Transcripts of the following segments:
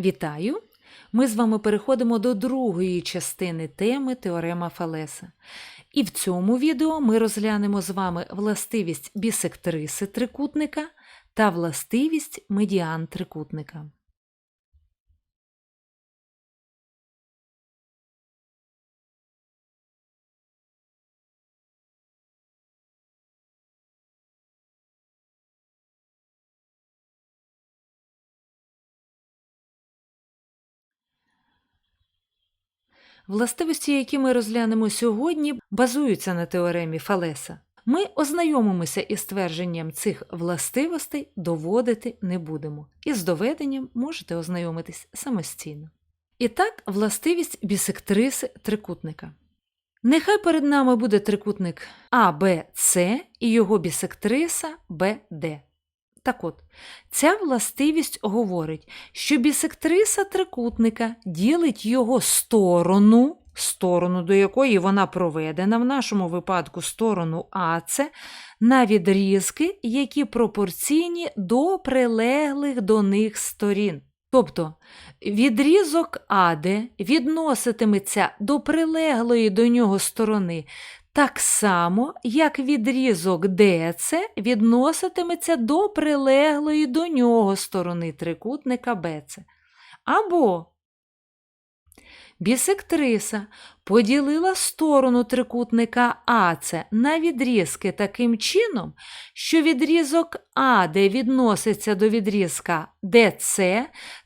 Вітаю! Ми з вами переходимо до другої частини теми теорема Фалеса. І в цьому відео ми розглянемо з вами властивість бісектриси трикутника та властивість медіан трикутника. Властивості, які ми розглянемо сьогодні, базуються на теоремі Фалеса. Ми ознайомимося із твердженням цих властивостей, доводити не будемо. І з доведенням можете ознайомитись самостійно. І так, властивість бісектриси трикутника. Нехай перед нами буде трикутник АБЦ і його бісектриса БД. Так от, ця властивість говорить, що бісектриса трикутника ділить його сторону, сторону, до якої вона проведена, в нашому випадку сторону АЦ, на відрізки, які пропорційні до прилеглих до них сторін. Тобто відрізок АД відноситиметься до прилеглої до нього сторони так само, як відрізок ДЦ відноситиметься до прилеглої до нього сторони трикутника БЦ. Або бісектриса поділила сторону трикутника АЦ на відрізки таким чином, що відрізок АД відноситься до відрізка ДЦ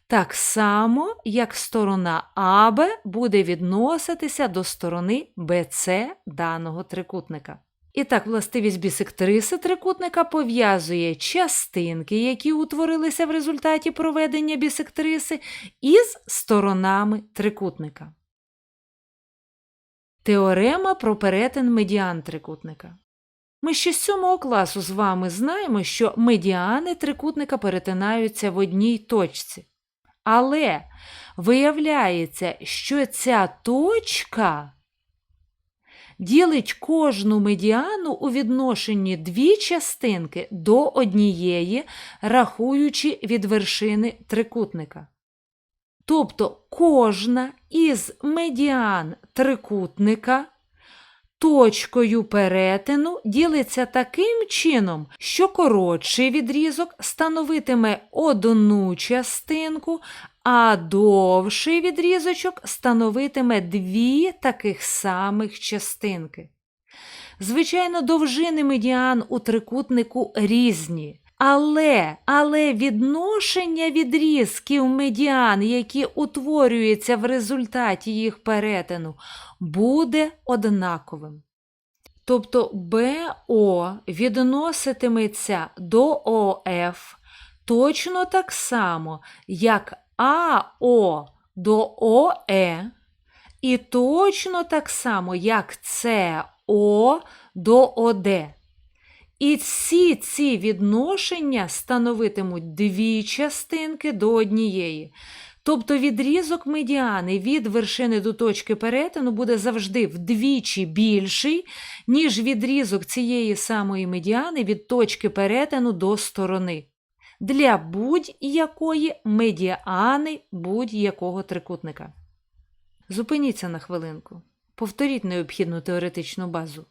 так само, як сторона АБ буде відноситися до сторони БЦ даного трикутника. І так, властивість бісектриси трикутника пов'язує частинки, які утворилися в результаті проведення бісектриси, із сторонами трикутника. Теорема про перетин медіан трикутника. Ми ще з 7 класу з вами знаємо, що медіани трикутника перетинаються в одній точці. Але виявляється, що ця точка ділить кожну медіану у відношенні дві частинки до однієї, рахуючи від вершини трикутника. Тобто кожна із медіан трикутника точкою перетину ділиться таким чином, що коротший відрізок становитиме одну частинку, а довший відрізочок становитиме дві таких самих частинки. Звичайно, довжини медіан у трикутнику різні. Але але відношення відрізків медіан, які утворюються в результаті їх перетину, буде однаковим. Тобто БО відноситиметься до ОФ точно так само, як АО до ОЕ, і точно так само, як СО до ОД. І всі ці відношення становитимуть дві частинки до однієї. Тобто відрізок медіани від вершини до точки перетину буде завжди вдвічі більший, ніж відрізок цієї самої медіани від точки перетину до сторони. Для будь-якої медіани будь-якого трикутника. Зупиніться на хвилинку. Повторіть необхідну теоретичну базу.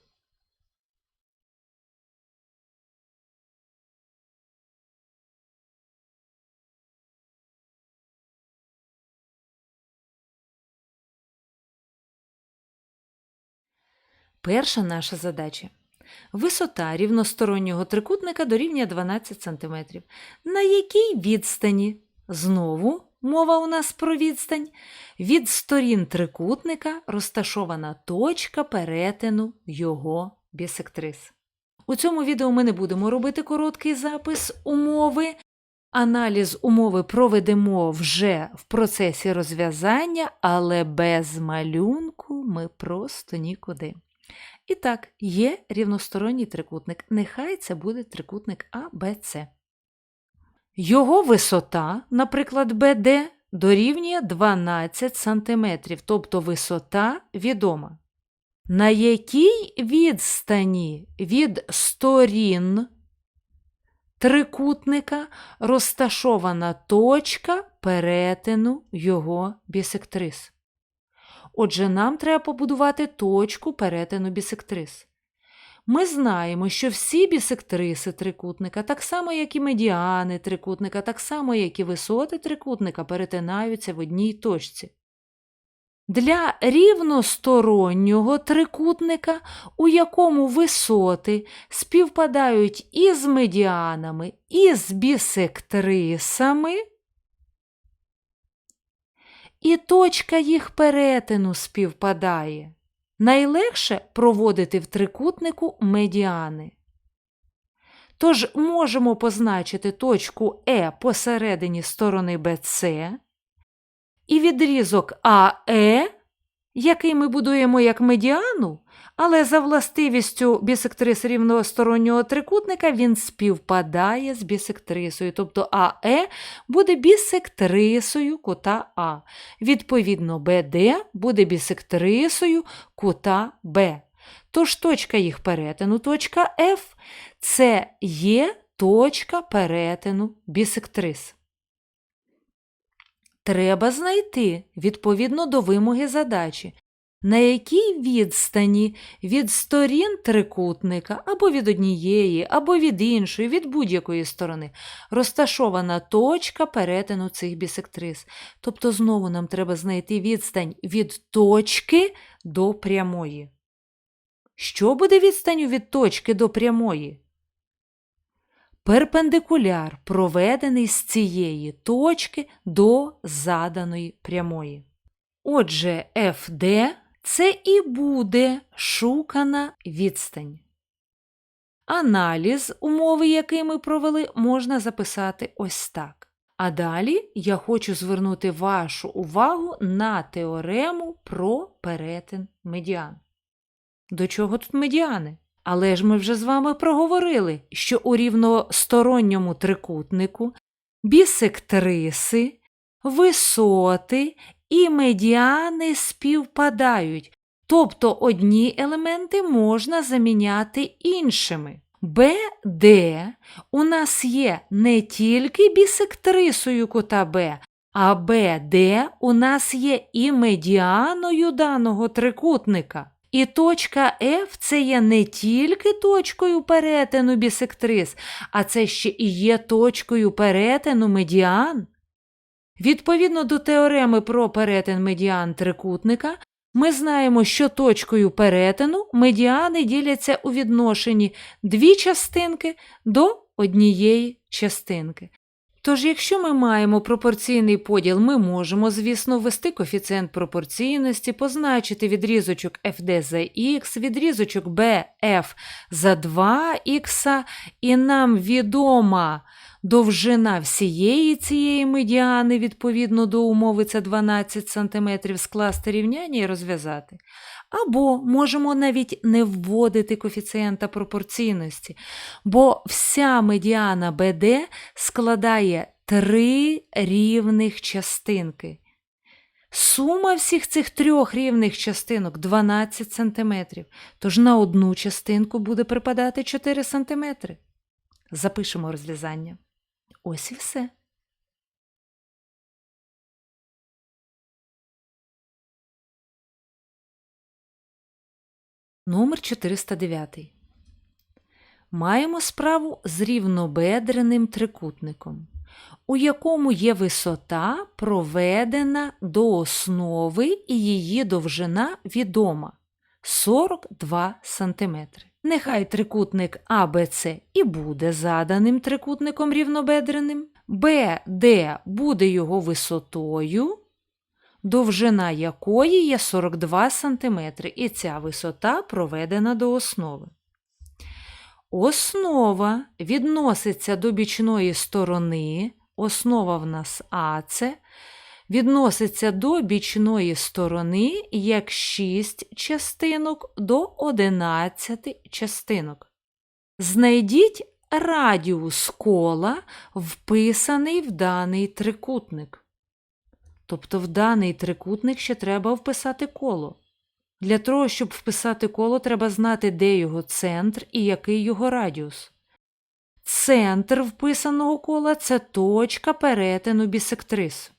Перша наша задача. Висота рівностороннього трикутника дорівнює 12 см. На якій відстані? Знову мова у нас про відстань. Від сторін трикутника розташована точка перетину його бісектрис. У цьому відео ми не будемо робити короткий запис умови. Аналіз умови проведемо вже в процесі розв'язання, але без малюнку ми просто нікуди. І так, є рівносторонній трикутник. Нехай це буде трикутник АБЦ. Його висота, наприклад, БД, дорівнює 12 см, тобто висота відома. На якій відстані від сторін трикутника розташована точка перетину його бісектрис. Отже, нам треба побудувати точку перетину бісектрис. Ми знаємо, що всі бісектриси трикутника, так само, як і медіани трикутника, так само, як і висоти трикутника, перетинаються в одній точці. Для рівностороннього трикутника, у якому висоти співпадають із медіанами, і з бісектрисами, і точка їх перетину співпадає. Найлегше проводити в трикутнику медіани. Тож можемо позначити точку Е посередині сторони БЦ і відрізок АЕ, який ми будуємо як медіану, але за властивістю бісектрис рівностороннього трикутника він співпадає з бісектрисою, тобто АЕ буде бісектрисою кута А. Відповідно, БД буде бісектрисою кута Б. Тож точка їх перетину, точка F, це є точка перетину бісектрис. Треба знайти, відповідно до вимоги задачі, на якій відстані від сторін трикутника або від однієї, або від іншої, від будь-якої сторони розташована точка перетину цих бісектрис. Тобто знову нам треба знайти відстань від точки до прямої. Що буде відстанню від точки до прямої? Перпендикуляр, проведений з цієї точки до заданої прямої. Отже, FD це і буде шукана відстань. Аналіз, умови, який ми провели, можна записати ось так. А далі я хочу звернути вашу увагу на теорему про перетин медіан. До чого тут медіани? Але ж ми вже з вами проговорили, що у рівносторонньому трикутнику бісектриси, висоти і медіани співпадають, тобто одні елементи можна заміняти іншими. БД у нас є не тільки бісектрисою кута Б, а БД у нас є і медіаною даного трикутника. І точка F це є не тільки точкою перетину бісектрис, а це ще і є точкою перетину медіан. Відповідно до теореми про перетин медіан трикутника, ми знаємо, що точкою перетину медіани діляться у відношенні дві частинки до однієї частинки. Тож, якщо ми маємо пропорційний поділ, ми можемо, звісно, ввести коефіцієнт пропорційності, позначити відрізочок FD за X, відрізочок BF за 2х, і нам відома довжина всієї цієї медіани, відповідно до умови, це 12 см, скласти рівняння і розв'язати. Або можемо навіть не вводити коефіцієнта пропорційності, бо вся медіана БД складає три рівних частинки. Сума всіх цих трьох рівних частинок 12 см, тож на одну частинку буде припадати 4 см. Запишемо розв'язання. Ось і все. Номер 409. Маємо справу з рівнобедреним трикутником, у якому є висота, проведена до основи і її довжина відома 42 см. Нехай трикутник АБЦ і буде заданим трикутником рівнобедреним, БД буде його висотою, довжина якої є 42 см, і ця висота проведена до основи. Основа відноситься до бічної сторони, основа в нас АЦ, відноситься до бічної сторони як 6 частинок до 11 частинок. Знайдіть радіус кола, вписаний в даний трикутник. Тобто в даний трикутник ще треба вписати коло. Для того, щоб вписати коло, треба знати, де його центр і який його радіус. центр вписаного кола це точка перетину бісектрис.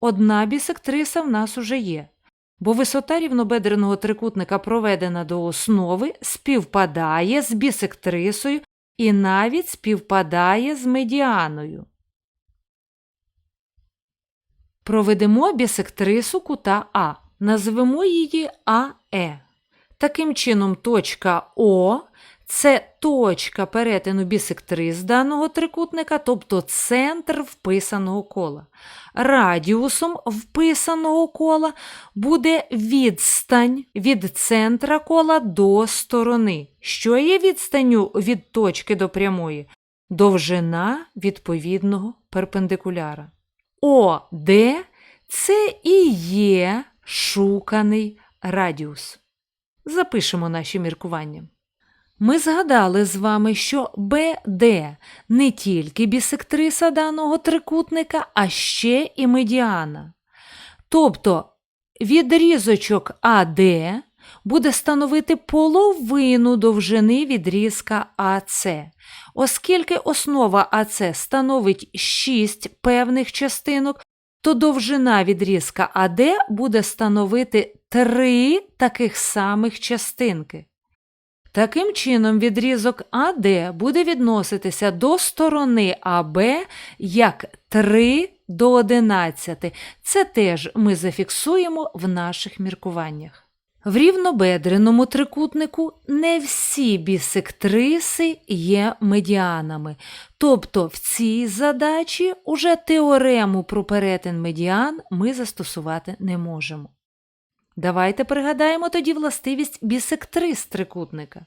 Одна бісектриса в нас уже є, бо висота рівнобедреного трикутника, проведена до основи, співпадає з бісектрисою і навіть співпадає з медіаною. Проведемо бісектрису кута А. Назвемо її АЕ. Таким чином, точка О це точка перетину бісектрис даного трикутника, тобто центр вписаного кола. Радіусом вписаного кола буде відстань від центра кола до сторони. Що є відстанню від точки до прямої? Довжина відповідного перпендикуляра. ОД це і є шуканий радіус. Запишемо наші міркування. Ми згадали з вами, що БД не тільки бісектриса даного трикутника, а ще і медіана. Тобто відрізочок АД буде становити половину довжини відрізка АЦ. Оскільки основа АЦ становить 6 певних частинок, то довжина відрізка АД буде становити 3 таких самих частинки. Таким чином, відрізок АД буде відноситися до сторони АБ як 3 до 11. Це теж ми зафіксуємо в наших міркуваннях. В рівнобедреному трикутнику не всі бісектриси є медіанами, тобто в цій задачі уже теорему про перетин медіан ми застосувати не можемо. Давайте пригадаємо тоді властивість бісектрис трикутника.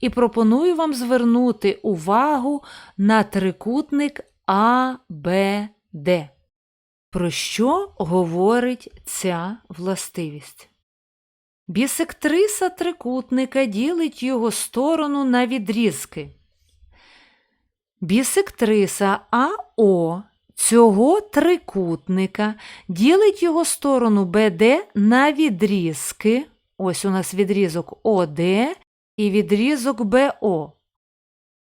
І пропоную вам звернути увагу на трикутник АБД. Про що говорить ця властивість? Бісектриса трикутника ділить його сторону на відрізки. Бісектриса АО цього трикутника ділить його сторону БД на відрізки. Ось у нас відрізок ОД і відрізок БО,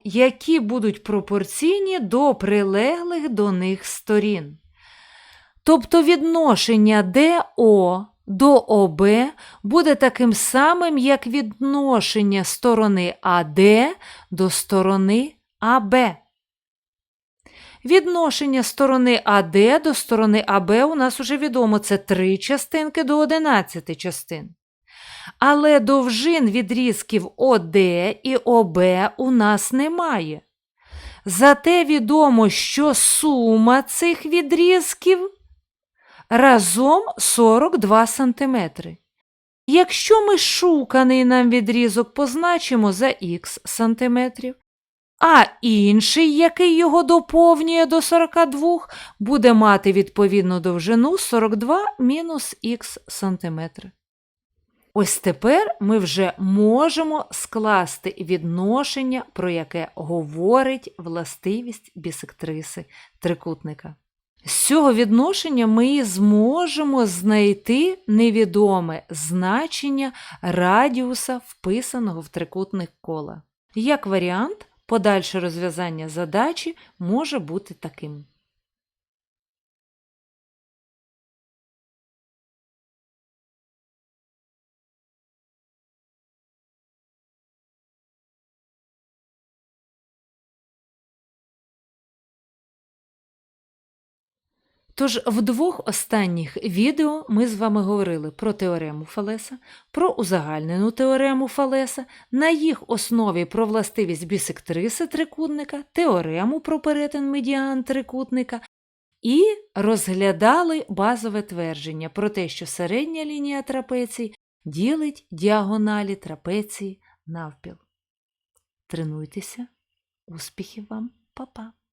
які будуть пропорційні до прилеглих до них сторін. Тобто відношення ДО до ОБ буде таким самим, як відношення сторони АД до сторони АБ. Відношення сторони АД до сторони АБ у нас уже відомо це 3 частинки до 11 частин. Але довжин відрізків ОД і ОБ у нас немає. Зате відомо, що сума цих відрізків разом 42 см. Якщо ми шуканий нам відрізок позначимо за х сантиметрів, а інший, який його доповнює до 42, буде мати відповідну довжину 42 мінус х сантиметри. Ось тепер ми вже можемо скласти відношення, про яке говорить властивість бісектриси трикутника. З цього відношення ми зможемо знайти невідоме значення радіуса, вписаного в трикутник кола. Як варіант, подальше розв'язання задачі може бути таким. Тож в двох останніх відео ми з вами говорили про теорему Фалеса, про узагальнену теорему Фалеса, на їх основі про властивість бісектриси трикутника, теорему про перетин медіан трикутника і розглядали базове твердження про те, що середня лінія трапецій ділить діагоналі трапеції навпіл. Тренуйтеся, успіхів вам, Па-па!